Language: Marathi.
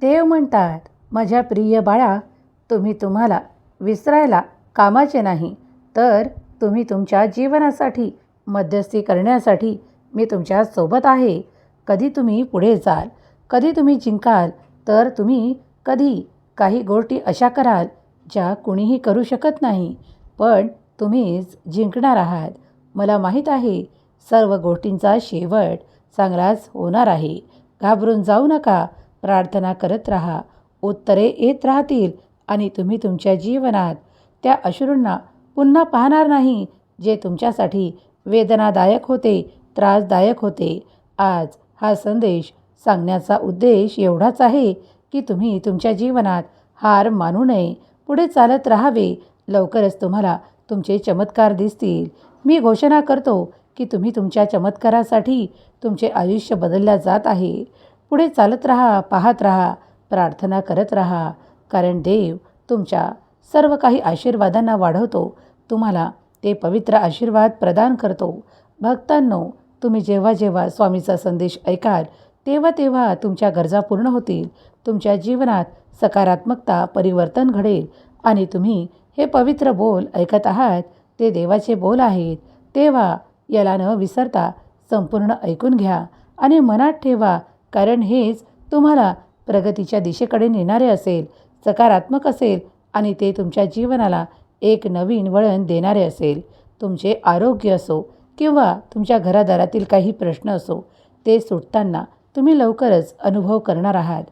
देव म्हणतात माझ्या प्रिय बाळा तुम्ही तुम्हाला विसरायला कामाचे नाही तर तुम्ही तुमच्या जीवनासाठी मध्यस्थी करण्यासाठी मी तुमच्यासोबत आहे. कधी तुम्ही पुढे जाल कधी तुम्ही जिंकाल तर तुम्ही कधी काही गोष्टी अशा कराल ज्या कुणीही करू शकत नाही. पण तुम्हीच जिंकणार आहात. मला माहीत आहे सर्व गोष्टींचा शेवट चांगलाच होणार आहे. घाबरून जाऊ नका. प्रार्थना करत राहा. उत्तरे येत राहतील आणि तुम्ही तुमच्या जीवनात त्या अश्रूंना पुन्हा पाहणार नाही जे तुमच्यासाठी वेदनादायक होते त्रासदायक होते. आज हा संदेश सांगण्याचा उद्देश एवढाच आहे की तुम्ही तुमच्या जीवनात हार मानू नये. पुढे चालत राहावे. लवकरच तुम्हाला तुमचे चमत्कार दिसतील. मी घोषणा करतो की तुम्ही तुमच्या चमत्कारासाठी तुमचे आयुष्य बदलल्या जात आहे. पुढे चालत राहा पाहत राहा प्रार्थना करत राहा. कारण देव तुमच्या सर्व काही आशीर्वादांना वाढवतो. तुम्हाला ते पवित्र आशीर्वाद प्रदान करतो. भक्तांनो तुम्ही जेव्हा जेव्हा स्वामीचा संदेश ऐकाल तेव्हा तेव्हा तुमच्या गरजा पूर्ण होतील. तुमच्या जीवनात सकारात्मकता परिवर्तन घडेल. आणि तुम्ही हे पवित्र बोल ऐकत आहात ते देवाचे बोल आहेत. तेव्हा याला न विसरता संपूर्ण ऐकून घ्या. आणि मनात ठेवा कारण हेच तुम्हाला प्रगतीच्या दिशेकडे नेणारे असेल सकारात्मक असेल आणि ते तुमच्या जीवनाला एक नवीन वळण देणारे असेल. तुमचे आरोग्य असो किंवा तुमच्या घरादारातील काही प्रश्न असो ते सुटताना तुम्ही लवकरच अनुभव करणार आहात.